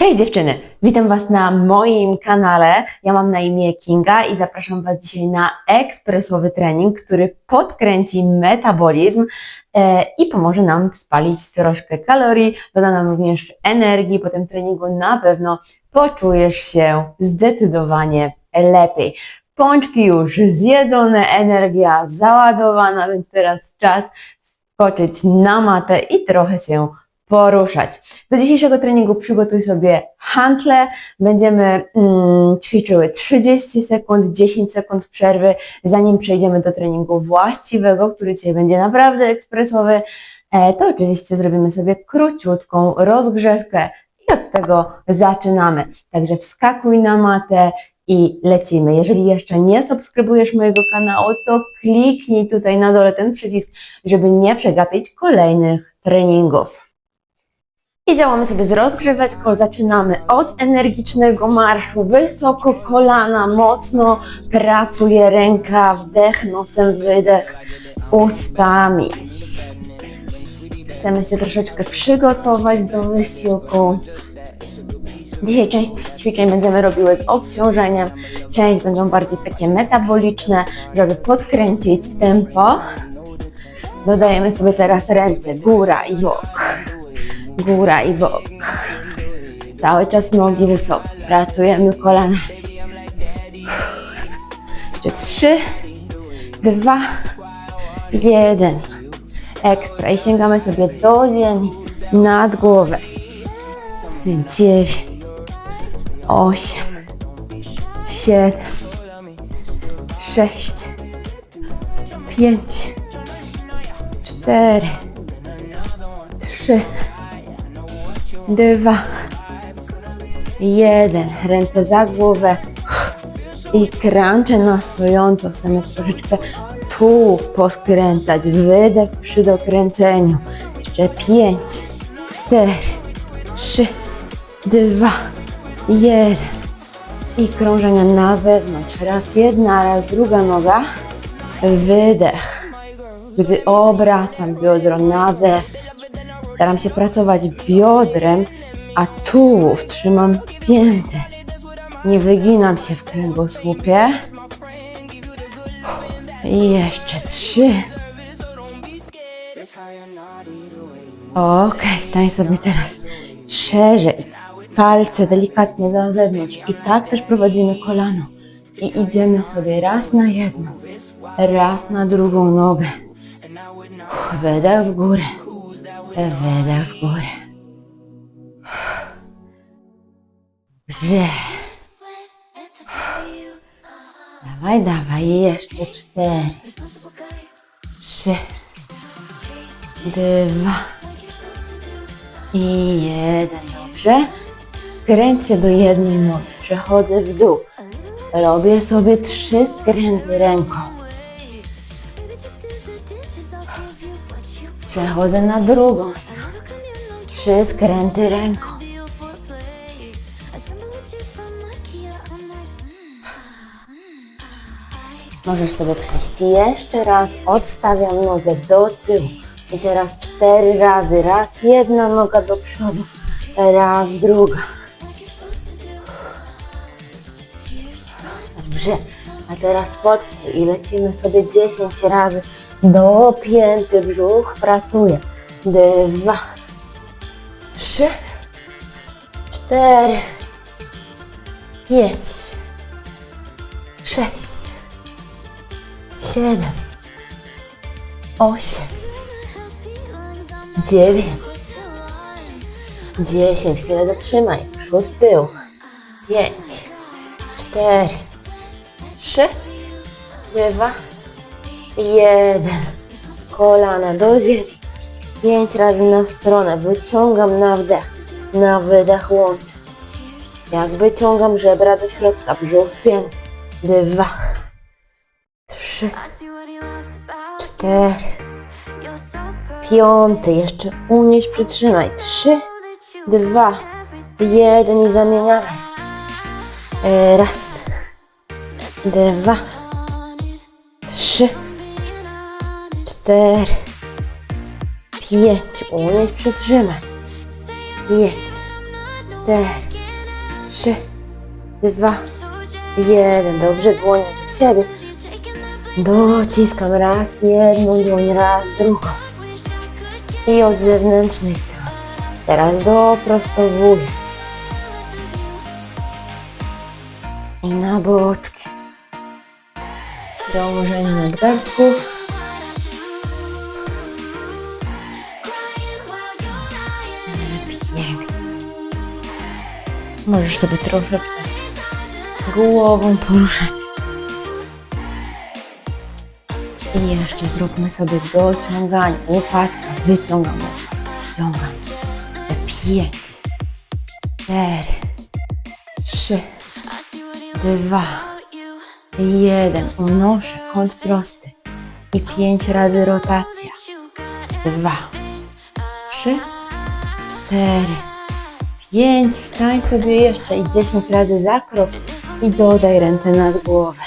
Cześć dziewczyny, witam Was na moim kanale. Ja mam na imię Kinga i zapraszam Was dzisiaj na ekspresowy trening, który podkręci metabolizm e, i pomoże nam spalić troszkę kalorii, doda nam również energii. Po tym treningu na pewno poczujesz się zdecydowanie lepiej. Pączki już zjedzone, energia załadowana, więc teraz czas skoczyć na matę i trochę się poruszać. Do dzisiejszego treningu przygotuj sobie hantle. Będziemy mm, ćwiczyły 30 sekund, 10 sekund przerwy, zanim przejdziemy do treningu właściwego, który dzisiaj będzie naprawdę ekspresowy. E, to oczywiście zrobimy sobie króciutką rozgrzewkę i od tego zaczynamy. Także wskakuj na matę i lecimy. Jeżeli jeszcze nie subskrybujesz mojego kanału, to kliknij tutaj na dole ten przycisk, żeby nie przegapić kolejnych treningów. I działamy sobie z rozgrzeweczką. Zaczynamy od energicznego marszu. Wysoko kolana, mocno pracuje ręka, wdech, nosem, wydech, ustami. Chcemy się troszeczkę przygotować do wysiłku. Dzisiaj część ćwiczeń będziemy robiły z obciążeniem, część będą bardziej takie metaboliczne, żeby podkręcić tempo. Dodajemy sobie teraz ręce, góra i bok góra i bok. Cały czas nogi wysoko. Pracujemy kolana. Jeszcze trzy, dwa, jeden. Ekstra. I sięgamy sobie do ziemi, nad głowę. Dziewięć, osiem, siedem, sześć, pięć, cztery, trzy, dwa, jeden. Ręce za głowę i crunche na stojąco. Chcemy troszeczkę tułów poskręcać. Wydech przy dokręceniu. Jeszcze pięć, cztery, trzy, dwa, jeden. I krążenia na zewnątrz. Raz jedna, raz druga noga. Wydech. Gdy obracam biodro na zewnątrz. Staram się pracować biodrem, a tułów trzymam spięty. Nie wyginam się w kręgosłupie. I jeszcze trzy. Ok, stań sobie teraz szerzej. Palce delikatnie na zewnątrz. I tak też prowadzimy kolano. I idziemy sobie raz na jedną, raz na drugą nogę. Wydech w górę. Wydech w górę. Dobrze. Dawaj, dawaj, jeszcze cztery, trzy, dwa i jeden. Dobrze. Skręć się do jednej nogi. Przechodzę w dół. Robię sobie trzy skręty ręką. Przechodzę na drugą stronę. Trzy skręty ręką. Możesz sobie przejść jeszcze raz. Odstawiam nogę do tyłu. I teraz cztery razy. Raz jedna noga do przodu. Raz druga. Dobrze. A teraz pod i lecimy sobie 10 razy. Dopięty brzuch pracuje. Dwa, trzy, cztery, pięć, sześć, siedem, osiem, dziewięć, dziesięć. Chwilę zatrzymaj. Przód, tył. Pięć, cztery, trzy, dwa, jeden. Kolana do ziemi. Pięć razy na stronę. Wyciągam na wdech. Na wydech łączę. Jak wyciągam żebra do środka, brzuch spięty. Dwa, trzy, cztery, piąty. Jeszcze unieś, przytrzymaj. Trzy, dwa, jeden i zamieniamy. E, Raz, dwa, 4, 5, umieć przytrzymać, 5, 4, 3, 2, 1, dobrze, dłoń do siebie, dociskam raz jedną dłoń, raz drugą. I od zewnętrznej strony, teraz doprostowuję i na boczki, krążenie nadgarstków, Możesz sobie troszeczkę głową poruszać. I jeszcze zróbmy sobie dociąganie. Łopatka, wyciągamy. Ściągam. Pięć, cztery, trzy, dwa, jeden. Unoszę kąt prosty. I pięć razy rotacja. Dwa, trzy, cztery, pięć. Wstań sobie jeszcze i dziesięć razy za krok. I dodaj ręce nad głowę.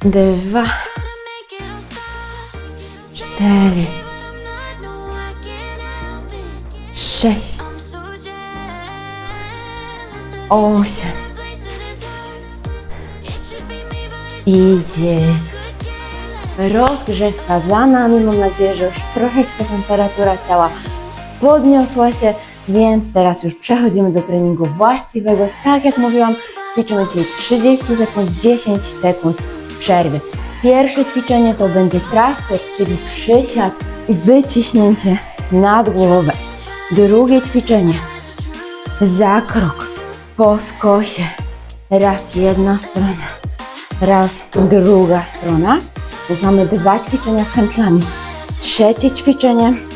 Dwa, cztery, sześć, osiem i dziewięć. Rozgrzewka za nami. Mam nadzieję, że już troszeczkę temperatura ciała podniosła się, więc teraz już przechodzimy do treningu właściwego. Tak jak mówiłam, ćwiczymy dzisiaj 30 sekund, 10 sekund przerwy. Pierwsze ćwiczenie to będzie thruster, czyli przysiad i wyciśnięcie nad głowę. Drugie ćwiczenie za krok po skosie. Raz jedna strona, raz druga strona. Mamy dwa ćwiczenia z chętlami. Trzecie ćwiczenie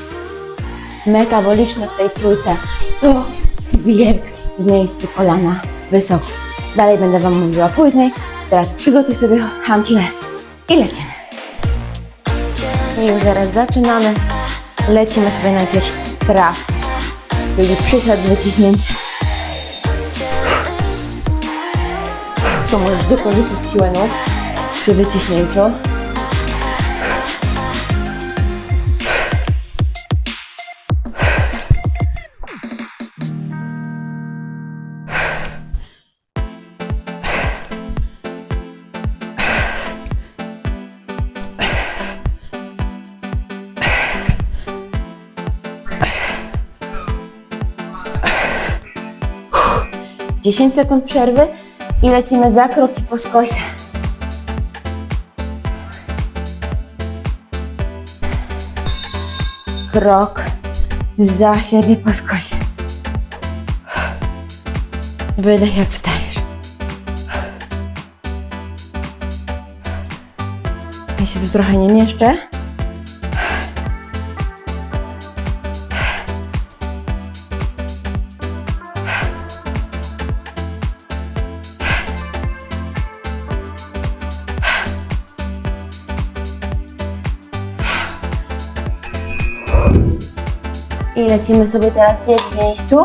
metaboliczne w tej trójce to bieg w miejscu kolana wysoko. Dalej będę Wam mówiła później. Teraz przygotuj sobie hantle i lecimy. I już zaraz zaczynamy. Lecimy sobie najpierw tras, czyli przysiad z. To możesz wykorzystać siłę nóg przy wyciśnięciu. Dziesięć sekund przerwy i lecimy za kroki po skosie. Krok za siebie po skosie. Wydech jak wstajesz. Ja się tu trochę nie mieszczę. Lecimy sobie teraz bieg w miejscu.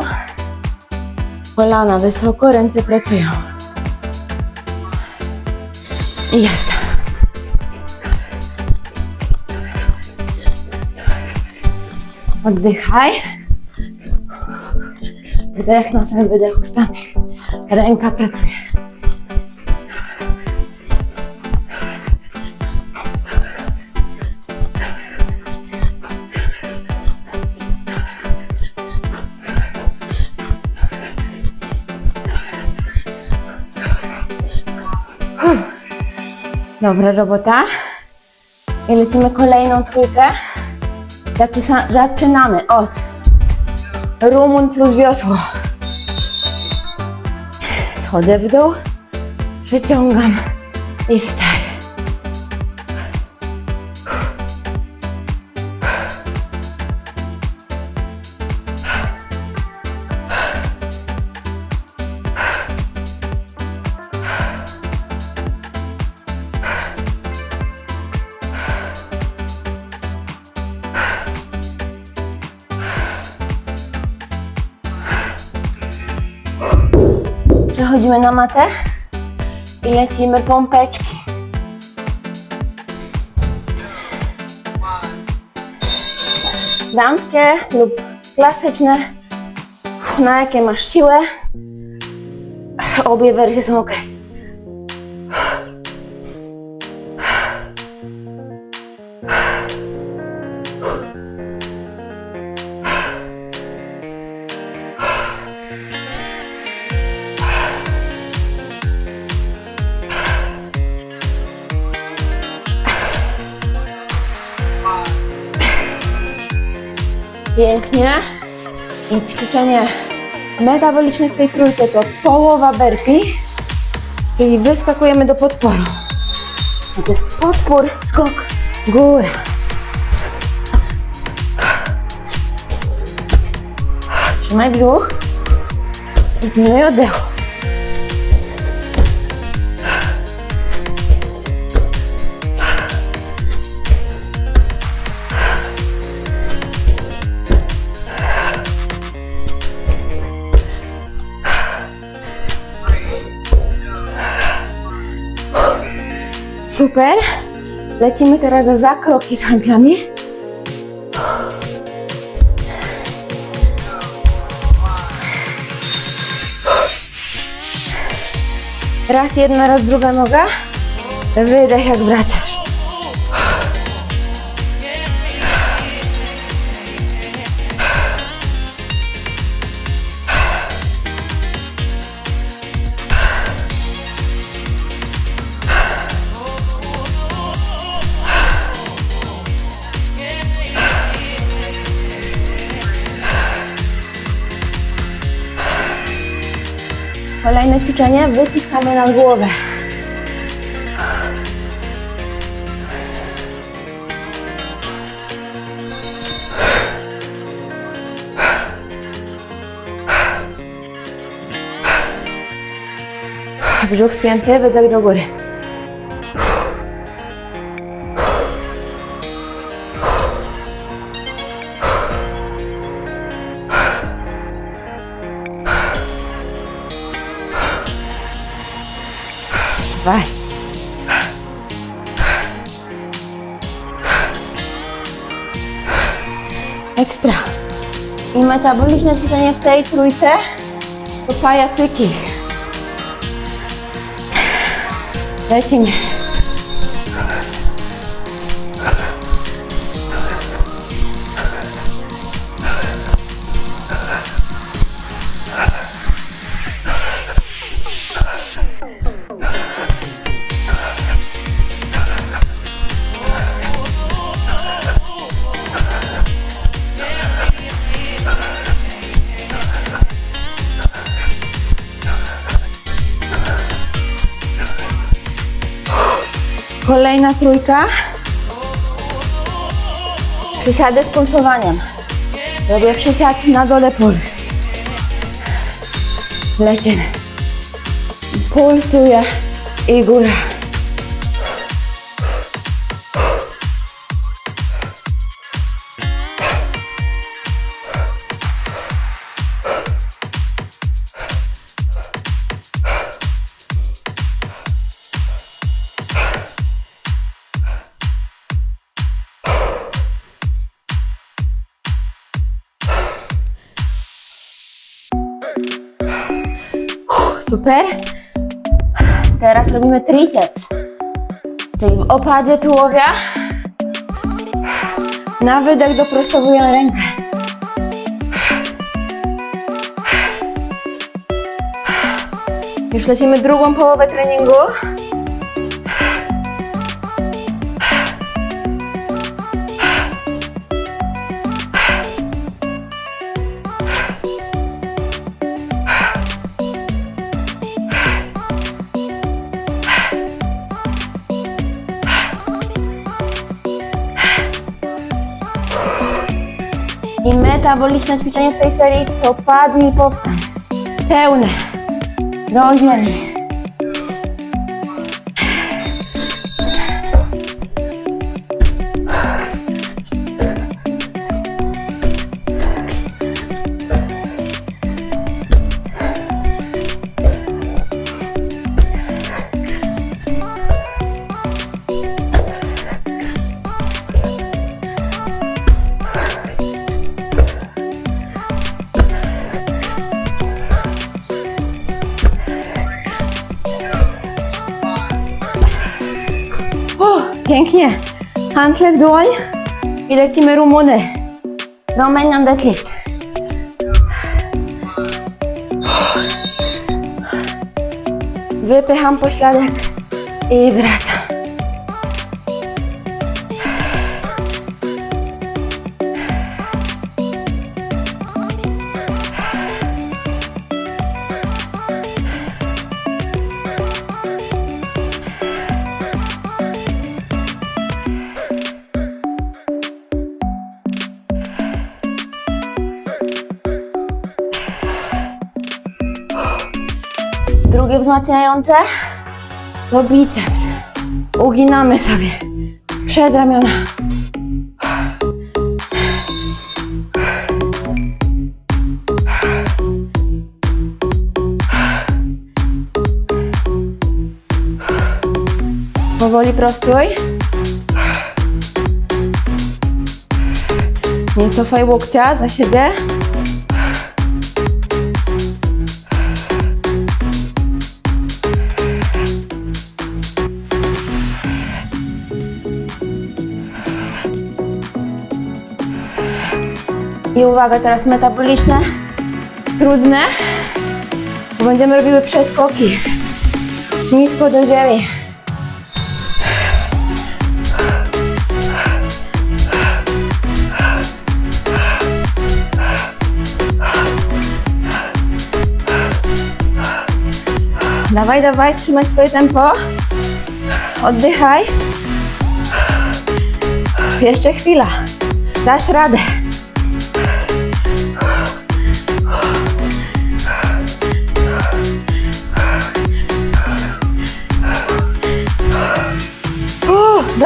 Kolana wysoko, ręce pracują. I jest. Oddychaj. Wdech nosem, wydech ustami. Ręka pracuje. Dobra robota. I lecimy kolejną trójkę. Zaczynamy od rumun plus wiosło. Schodzę w dół, wyciągam i wstaję. Przechodzimy na matę i lecimy pompeczki. Damskie lub klasyczne, na jakie masz siłę. Obie wersje są ok. Ćwiczenie metaboliczne w tej trójce to połowa burpee, czyli wyskakujemy do podporu. Najpierw podpór, skok, góra. Trzymaj brzuch i pilnuj oddechu. Super. Lecimy teraz za kroki z handlami. Raz jedna, raz druga noga. Wydech jak wracasz. Kolejne ćwiczenie, wyciskamy nad głowę. Brzuch spięty, wydech do góry. Metaboliczne ćwiczenie w tej trójce to pajacyki. Lecimy. Kolejna trójka. Przysiady z pulsowaniem. Robię przysiad na dole puls. Lecimy. Pulsuje i góra. Super. Teraz robimy triceps. Czyli w opadzie tułowia. Na wydech doprostowujemy rękę. Już lecimy drugą połowę treningu. Metaboliczne ćwiczenie w tej serii to padnij powstań. Pełne. Do ziemi. W dłoń i lecimy Rumuny. Romanian deadlift. Wypycham pośladek i wracam. Wzmacniające to biceps. Uginamy sobie przedramiona. Powoli prostuj. Nie cofaj łokcia za siebie. I uwaga, teraz metaboliczne, trudne, bo będziemy robiły przeskoki nisko do ziemi. Dawaj, dawaj, trzymaj swoje tempo. Oddychaj. Jeszcze chwila. Dasz radę.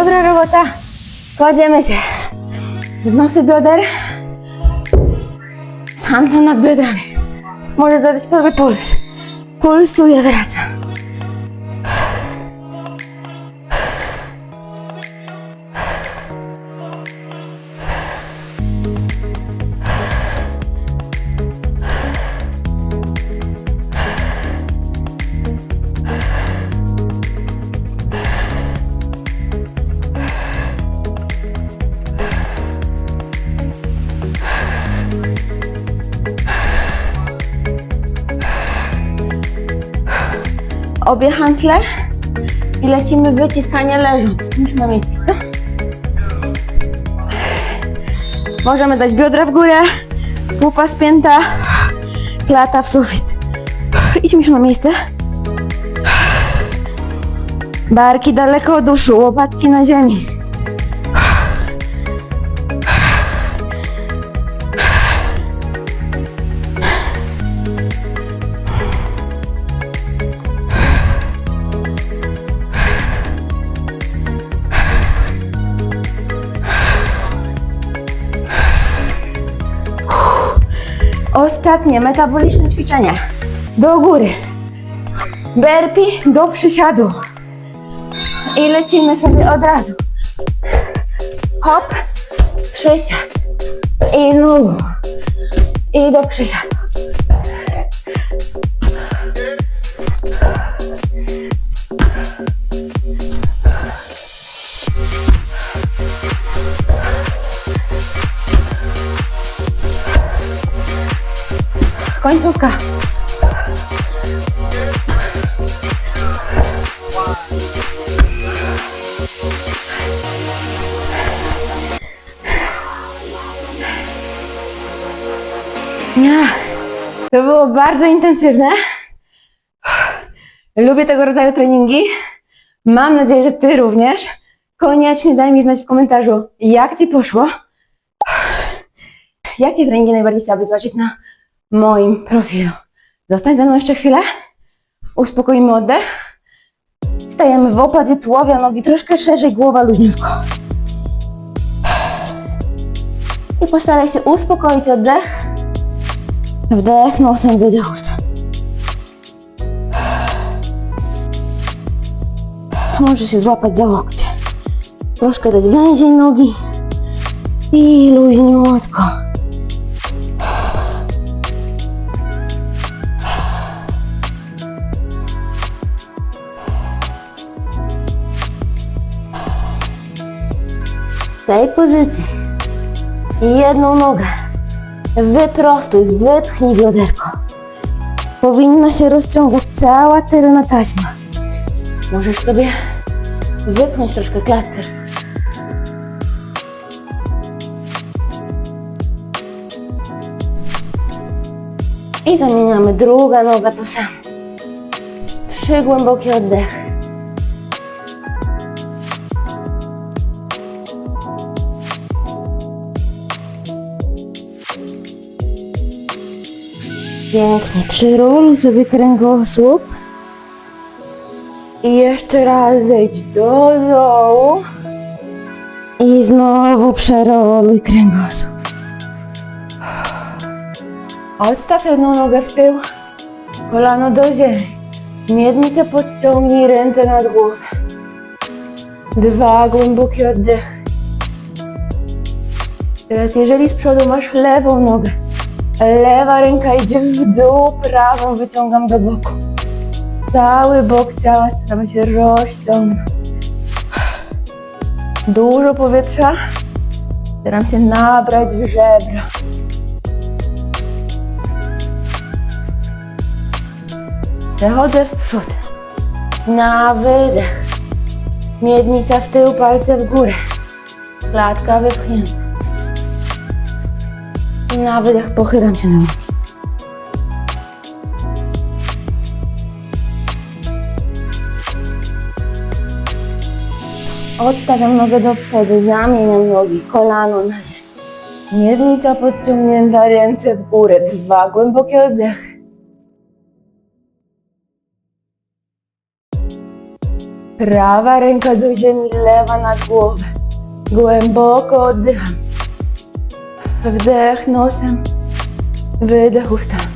Dobra robota. Kładziemy się. Wznosy bioder. Z handlą nad biodrami. Może dodać prawy puls. Pulsuje, wracam. Obie hantle i lecimy wyciskanie leżąc. Na miejsce, co? Możemy dać biodra w górę, pupa spięta, klata w sufit. Idźmy już na miejsce. Barki daleko od uszu, łopatki na ziemi. Ostatnie metaboliczne ćwiczenie. Do góry. Burpee do przysiadu. I lecimy sobie od razu. Hop, przysiad. I znowu. I do przysiadu. Końcówka. To było bardzo intensywne. Lubię tego rodzaju treningi. Mam nadzieję, że Ty również. Koniecznie daj mi znać w komentarzu, jak Ci poszło. Jakie treningi najbardziej chciałabyś zobaczyć na moim profilu. Zostań ze mną jeszcze chwilę. Uspokoimy oddech. Stajemy w opadzie tułowia, nogi troszkę szerzej, głowa luźniutko. I postaraj się uspokoić oddech. Wdech nosem, wydech ustem. Możesz się złapać za łokcie. Troszkę dać węziej nogi. I luźniutko. Tej pozycji jedną nogę wyprostuj, wypchnij bioderko. Powinna się rozciągać cała tylna taśma. Możesz sobie wypchnąć troszkę klatkę. I zamieniamy druga noga to samo. Trzy głębokie oddechy. Pięknie. Przyroluj sobie kręgosłup. I jeszcze raz zejdź do dołu. I znowu przeroluj kręgosłup. Odstaw jedną nogę w tył, kolano do ziemi. Miednicę podciągnij, ręce nad głowę. Dwa głębokie oddechy. Teraz jeżeli z przodu masz lewą nogę, lewa ręka idzie w dół, prawą wyciągam do boku. Cały bok ciała staramy się rozciągnąć. Dużo powietrza. Staram się nabrać w żebra. Przechodzę w przód. Na wydech. Miednica w tył, palce w górę. Klatka wypchnięta. Na wydech pochylam się na nogi. Odstawiam nogę do przodu, zamieniam nogi, kolano na ziemię. Miednica podciągnięta, ręce w górę. Dwa głębokie oddechy. Prawa ręka do ziemi, lewa nad głowę. Głęboko oddycham. Wdech nosem, wydech ustami.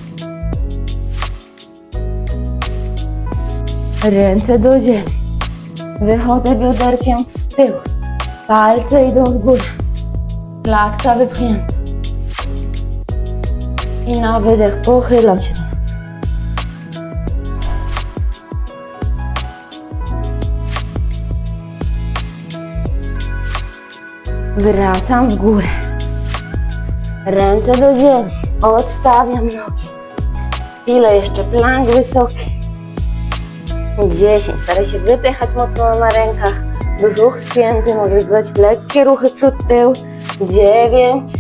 Ręce do ziemi. Wychodzę bioderkiem w tył. Palce idą w górę. Klatka wypchnięta. I na wydech pochylam się. Wracam w górę. Ręce do ziemi. Odstawiam nogi. Chwilę jeszcze plank wysoki. 10. Staraj się wypychać mocno na rękach. Brzuch spięty. Możesz dodać lekkie ruchy przód-tył. 9,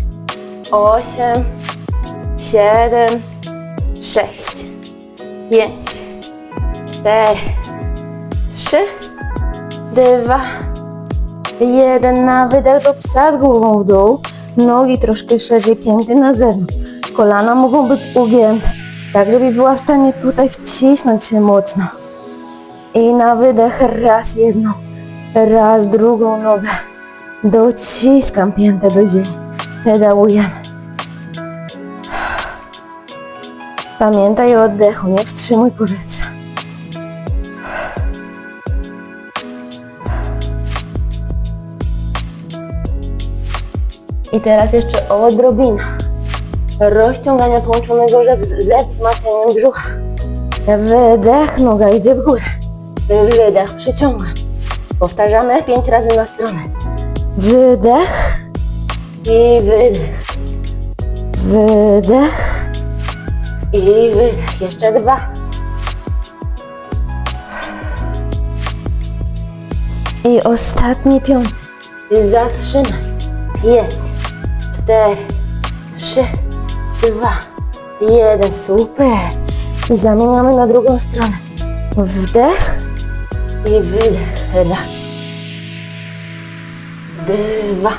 8, 7, 6, 5, 4, 3, 2, Jeden na wydech do psa z głową w dół. Nogi troszkę szerzej, pięty na zewnątrz. Kolana mogą być ugięte, tak żeby była w stanie tutaj wcisnąć się mocno. I na wydech raz jedną, raz drugą nogę. Dociskam piętę do ziemi. Pedałujemy. Pamiętaj o oddechu, nie wstrzymuj powietrza. I teraz jeszcze odrobina rozciągania połączonego ze, wzmacnianiem brzucha. Wydech, noga idzie w górę. Wydech, przyciągam. Powtarzamy pięć razy na stronę. Wydech i wydech. Wydech i wydech. Jeszcze dwa. I ostatni piąty. Zatrzymaj. Pięć, cztery, trzy, dwa, jeden. Super. I zamieniamy na drugą stronę. Wdech i wydech. Raz. Dwa.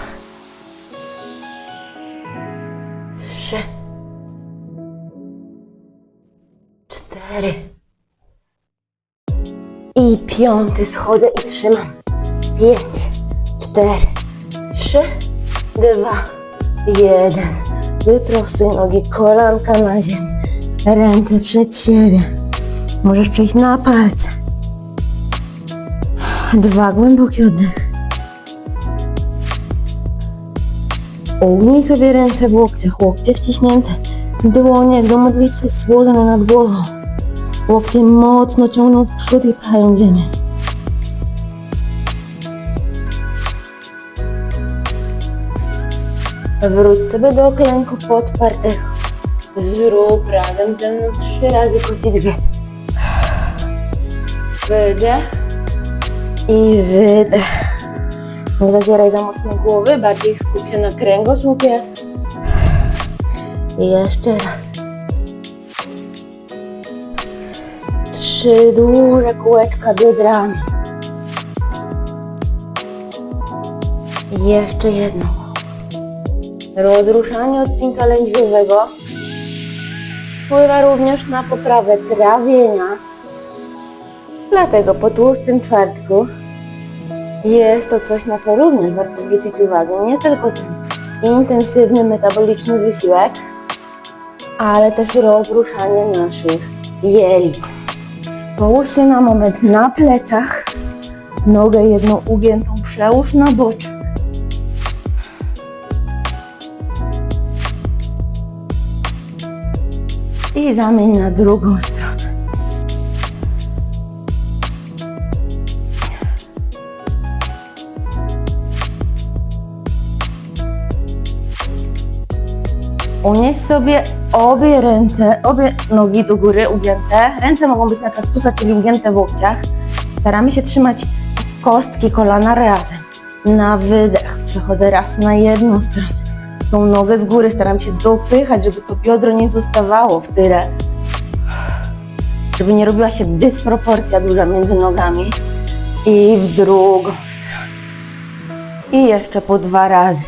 Trzy. Cztery. I piąty. Schodzę i trzymam. Pięć, cztery, trzy, dwa, jeden. Wyprostuj nogi, kolanka na ziemi. Ręce przed siebie. Możesz przejść na palce. Dwa głębokie oddechy. Ugnij sobie ręce w łokciach, łokcie wciśnięte. Dłonie do modlitwy złożone nad głową. Łokcie mocno ciągną w przód i pchają ziemię. Wróć sobie do klęku podpartego. Zrób razem ze mną trzy razy grzec. Wydech i wydech. Nie zadzieraj za mocno głowy, bardziej skup się na kręgosłupie. I jeszcze raz. Trzy duże kółeczka biodrami. I jeszcze jedno. Rozruszanie odcinka lędźwiowego wpływa również na poprawę trawienia. Dlatego po tłustym czwartku jest to coś, na co również warto zwrócić uwagę. Nie tylko ten intensywny metaboliczny wysiłek, ale też rozruszanie naszych jelit. Połóż się na moment na plecach, nogę jedną ugiętą przełóż na boczek. I zamień na drugą stronę. Unieś sobie obie ręce, obie nogi do góry ugięte. Ręce mogą być na kaktusa, czyli ugięte w łokciach. Staramy się trzymać kostki kolana razem. Na wydech przechodzę raz na jedną stronę. Tą nogę z góry staram się dopychać, żeby to biodro nie zostawało w tyle. Żeby nie robiła się dysproporcja duża między nogami. I w drugą. I jeszcze po dwa razy.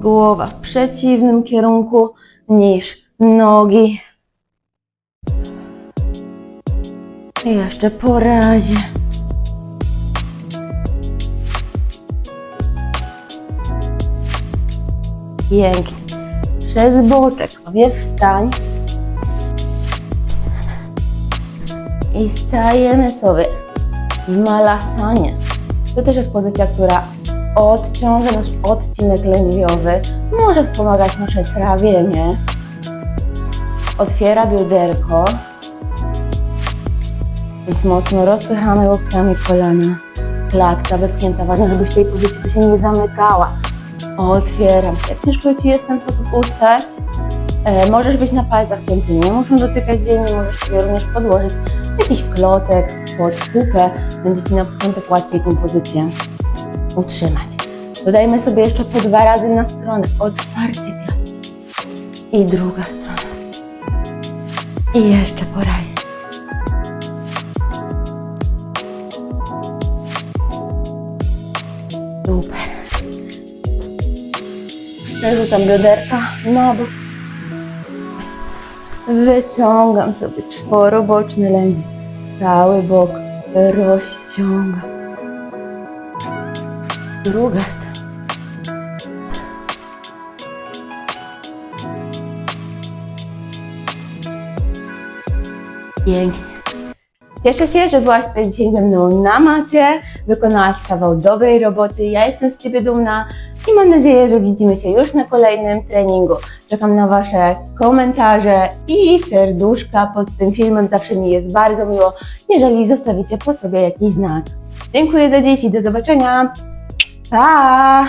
Głowa w przeciwnym kierunku niż nogi. I jeszcze po razie. Pięknie. Przez boczek sobie wstań. I stajemy sobie w malasanie. To też jest pozycja, która odciąża nasz odcinek lędźwiowy, może wspomagać nasze trawienie, otwiera bioderko, więc mocno rozpychamy łokciami kolana, klatka wypchnięta, ważne, żebyś tej pozycji się nie zamykała. Otwieram się. Ciężko Ci jest w ten sposób ustać, e, możesz być na palcach pięty, nie muszą dotykać ziemi, możesz sobie również podłożyć jakiś klocek pod pupę, będzie Ci na początek łatwiej tą pozycję utrzymać. Dodajmy sobie jeszcze po dwa razy na stronę. Otwarcie klatki. I druga strona. I jeszcze po razie. Przerzucam bioderka na bok. Wyciągam sobie czworoboczny lędź. Cały bok rozciągam. Druga strona. Pięknie. Cieszę się, że byłaś tutaj dzisiaj ze mną na macie, wykonałaś kawał dobrej roboty. Ja jestem z Ciebie dumna mam nadzieję, że widzimy się już na kolejnym treningu. Czekam na Wasze komentarze i serduszka pod tym filmem. Zawsze mi jest bardzo miło, jeżeli zostawicie po sobie jakiś znak. Dziękuję za dziś i do zobaczenia. Pa!